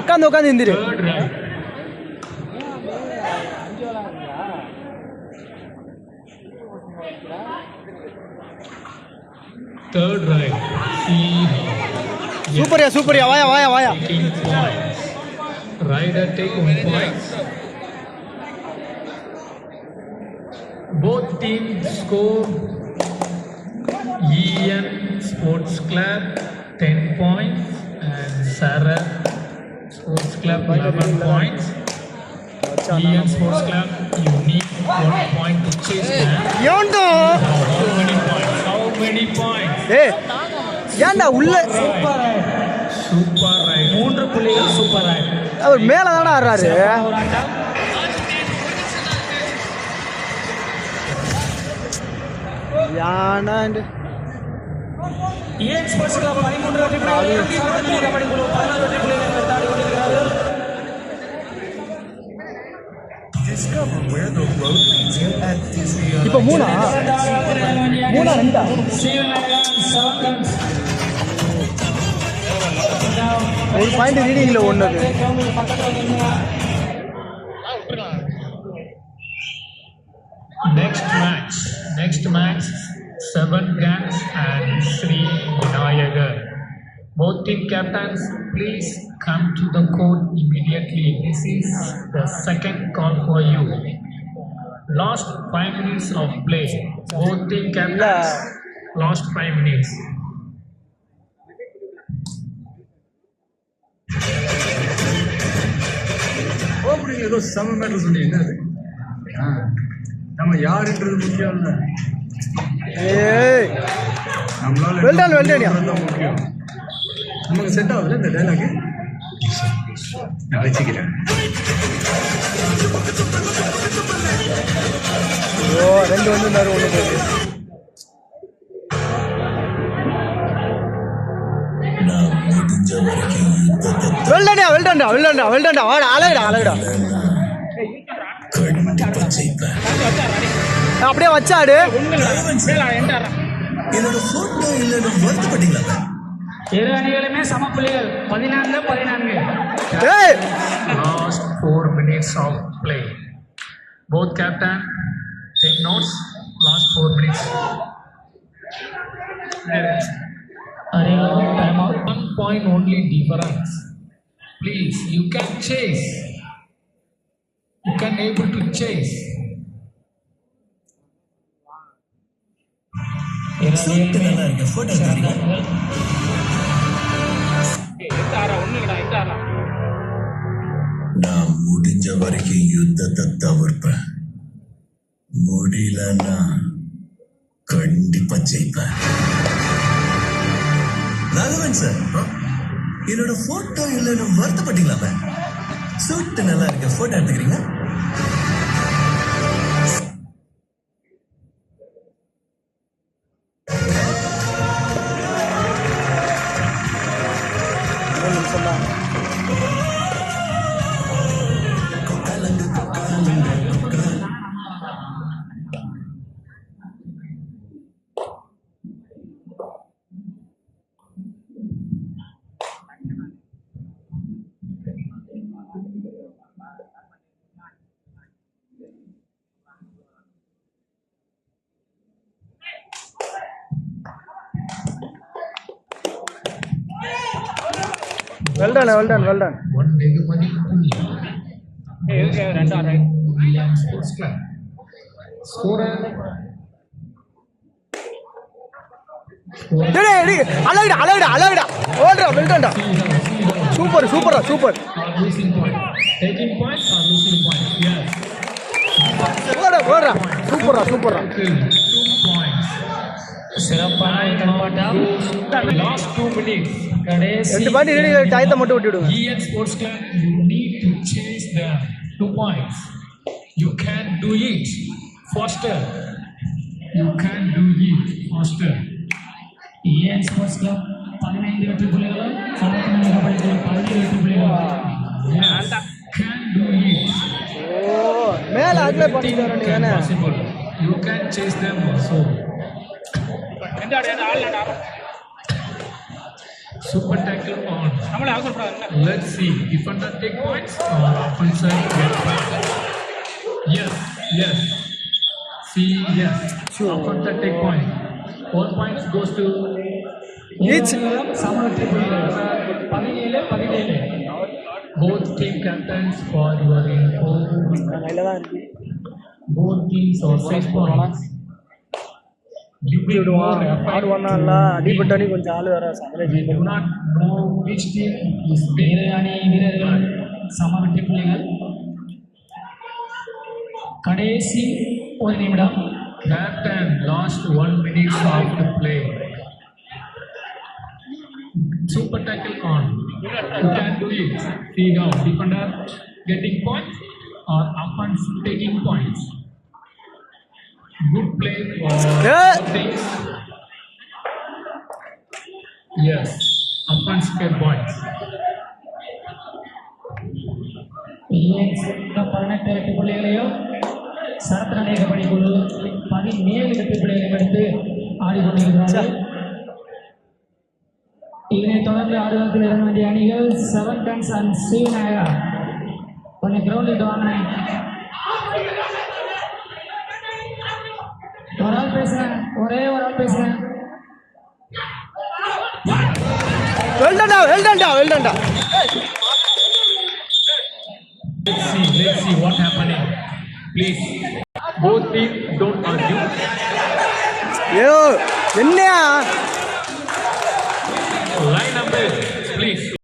உட்காந்து உட்காந்து எந்திரு. சூப்பரியா சூப்பரியா வாயா வாயா வாயா. Rider take one point. Both teams score EN Sports Club 10 points and Sarah Sports Club 11 points. EN Sports Club, you need one point to chase them. ஏன்டா How many points? How many points? ஏய் ஏன்டா உள்ள Super right. மூன்று புள்ளிகள் super அவர் மேல தானே ஆடுறாரு யானாண்டு ஏன் ஸ்போர்ட்ஸ் கிளப் பதிமூன்று வெற்றி கபடி குழு பதினாறு வெற்றி புள்ளிகள் தாண்டி கொண்டிருக்கிறார்கள் Discover where the road leads you at Disneyland. இப்போ மூணா? மூணா ரெண்டா? ஒரு பாயிண்ட் ரீடிங்ல ஒன்று Next match, next match, seven guns and Sri Vinayagar. Both team captains, please come to the court immediately. This is the second call for you. Last five minutes of play. Both team captains, last five minutes. Opening ஏதோ செம matter சொன்னீங்க என்ன நம்ம யாருன்றது முக்கியம் இல்ல. ஏய். நம்மளால yeah. தான் முக்கியம் நமக்கு செட் ஆகுதுல இந்த டைலாக் நான் வச்சுக்கிறேன். ஓ ரெண்டு வந்து இருந்தாரு ஒன்று போகுது வெல்டன்டா வெல்டன்டா வெல்டன்டா வெல்டன்டா வாடா அழகுடா அழகுடா. அப்படியே வச்சாடு என்னோட போட்டோ இல்லைன்னு வருத்தப்பட்டீங்களா இரு அணிகளுமே சம புள்ளிகள் பதினான்கு பதினான்கு Last four minutes of play. Both captain, take notes. Last four minutes. அணிகளும் time out One point only difference. Please, you can chase. You can able to chase. நான் முடிஞ்ச வரைக்கும் யுத்தத்தை தவிர்ப்பேன் முடியலன்னா கண்டிப்பா ஜெயிப்பேன் ராகவன் சார் என்னோட போட்டோ இல்லைன்னு வருத்தப்பட்டீங்களா சூட்டு நல்லா இருக்கு. போட்டோ எடுத்துக்கிறீங்க well done well done One Negamani Pulli. Reliance Sports Club. Scorer. டேய் டேய், டேய் அழகுடா அழகுடா அழகுடா ஓடுறா வெல்டன்டா சூப்பர் சூப்பரா சூப்பர். ஓடுறா ஓடுறா சூப்பரா சூப்பரா. சிறப்பான கலப்பாட்டம் Last two minutes. கடைசி ரெண்டு பாட்டி ரீடிங் டயத்தை மட்டும் விட்டு விடுங்க EN Sports Club, you need to chase them. Two points. You can do it faster. You can do it faster. E N sports club பதினைந்து வெற்றி புள்ளிகளும் சமத்துவ கபடி குழு பதினேழு வெற்றி புள்ளிகளும் Yes, can do it. ஓ மேல அட்லை பண்ணிட்டு வர Can நீ possible. You can chase them also. Super tackle on. Let's see. Defender take points uh, or offensive get back. Yes, yes. See, yes. Sure. Offensive take point. All points goes to. Both team captains for your info. Both teams are six points. Give me more ஆடு effort ஒன்றா to அடிபட்டோன்னே கொஞ்சம் ஆள் வர We do not know which team is இரு அணி வீரர்கள் சம வெற்றி புள்ளிகள் கடைசி ஒரு நிமிடம் Captain lost one minute of the play. Super tackle on. You can do it. See now, defender getting points or offense taking points. Good play for Yeah. teams. Yes, offense get points. E Ns பதினெட்டு வெற்றி புள்ளிகளையும் சரத்ரநேக பணிக்குழு பதினேழு வெற்றி புள்ளிகளையும் எடுத்து ஆடிக்கொண்டிருக்கிறார்கள் இதனைத் தொடர்ந்து ஆடுகளத்தில் இறங்க வேண்டிய அணிகள் செவன் டன்ஸ் அண்ட் ஸ்ரீநாயா கொஞ்சம் கிரவுண்டுக்கு வாங்க Well done, వెళ్ళండి వెళ్ళండి Let's see, let's see what happening. Please. Both teams don't argue. Yo, Line up please.